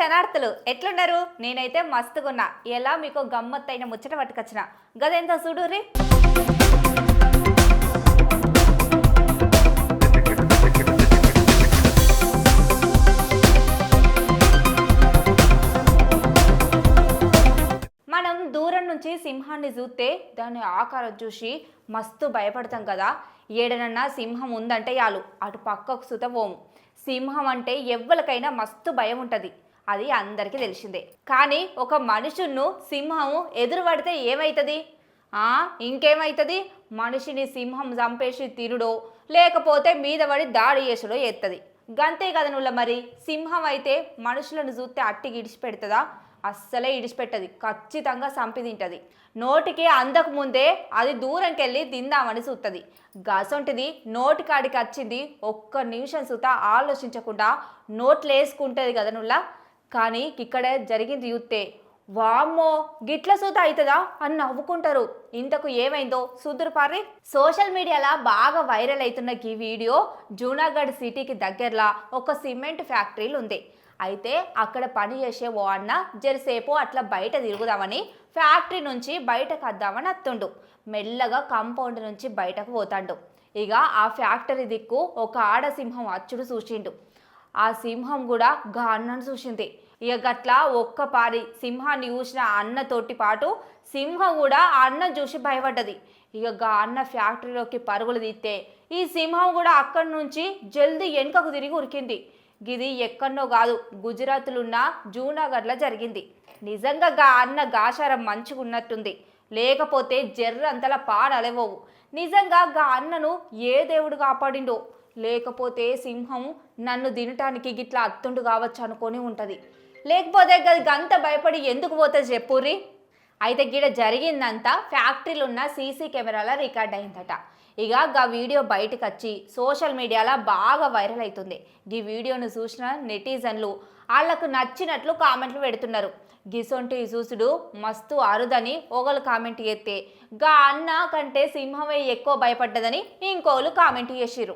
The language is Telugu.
క్షణార్థులు ఎట్లున్నారు? నేనైతే మస్తుగున్నా. ఎలా మీకు గమ్మత్తైన ముచ్చట పట్టుకొచ్చిన? గదెంత చూడుర్రి మనం దూరం నుంచి సింహాన్ని చూస్తే దాని ఆకారం చూసి మస్తు భయపడతాం కదా. ఏడనన్నా సింహం ఉందంటే చాలు అటు పక్కకు సుతపోము సింహం అంటే ఎవ్వరికైనా మస్తు భయం ఉంటుంది. అది అందరికీ తెలిసిందే. కానీ ఒక మనుషును సింహము ఎదురుపడితే ఏమవుతుంది ఆ ఇంకేమవుతుంది మనిషిని సింహం చంపేసి తినుడో లేకపోతే మీద పడి దాడి చేసుడో ఎత్తది గంతే కదా మరి. సింహం అయితే మనుషులను చూస్తే అట్టి ఇడిచిపెడుతుందా అస్సలే ఇడిచిపెట్టది. ఖచ్చితంగా సంపి తింటది. నోటికి అందకు ముందే అది దూరంకెళ్ళి తిందామని చూస్తుంది గసొంటిది నోటి కాడికి వచ్చింది ఒక్క నిమిషం సుత ఆలోచించకుండా నోట్లు వేసుకుంటుంది కదా కానీ ఇక్కడ జరిగింది చూస్తే వామ్మో గిట్ల సూత అవుతుందా అని నవ్వుకుంటారు. ఇంతకు ఏమైందో సుదురు పారి సోషల్ మీడియాలో బాగా వైరల్ అవుతున్న ఈ వీడియో జూనాగఢ్ సిటీకి దగ్గరలో ఒక సిమెంట్ ఫ్యాక్టరీలు ఉంది అయితే అక్కడ పని చేసే ఓ అన్న జరసేపు అట్లా బయట తిరుగుదామని ఫ్యాక్టరీ నుంచి బయటకు వద్దామని అత్తుండు. మెల్లగా కాంపౌండ్ నుంచి బయటకు పోతాడు. ఇక ఆ ఫ్యాక్టరీ దిక్కు ఒక ఆడసింహం అచ్చుడు చూసిండు. ఆ సింహం కూడా గాన్నను చూసింది. ఇక గట్ల ఒక్క పారి సింహాన్ని చూసిన అన్నతోటి పాటు సింహం కూడా అన్నం చూసి భయపడ్డది. ఇక గా అన్న ఫ్యాక్టరీలోకి పరుగులు తీస్తే ఈ సింహం కూడా అక్కడి నుంచి జల్దీ వెనుకకు తిరిగి ఉరికింది. గిది ఎక్కడో కాదు గుజరాత్లున్న జూనాగఢ్లో జరిగింది. నిజంగా గా అన్న గాశారం మంచిగున్నట్టుంది లేకపోతే జర్రంతలా పాడలేవోవు నిజంగా గా అన్నను ఏ దేవుడు కాపాడిండో? లేకపోతే సింహం నన్ను తినటానికి గిట్లా అత్తుండు కావచ్చు అనుకొని ఉంటుంది. లేకపోతే గది గంత భయపడి ఎందుకు పోతుంది చెప్పుర్రి? అయితే గిడ జరిగిందంతా ఫ్యాక్టరీలు ఉన్న సీసీ కెమెరాల రికార్డ్ అయిందట. ఇక గా వీడియో బయటకు వచ్చి సోషల్ మీడియాలో బాగా వైరల్ అవుతుంది ఈ వీడియోను చూసిన నెటిజన్లు వాళ్ళకు నచ్చినట్లు కామెంట్లు పెడుతున్నారు. గిసొంటి చూసుడు మస్తు అరుదని ఒకళ్ళు కామెంట్ చేస్తే గా అన్న కంటే సింహమే ఎక్కువ భయపడ్డదని ఇంకోళ్ళు కామెంట్ చేసిరు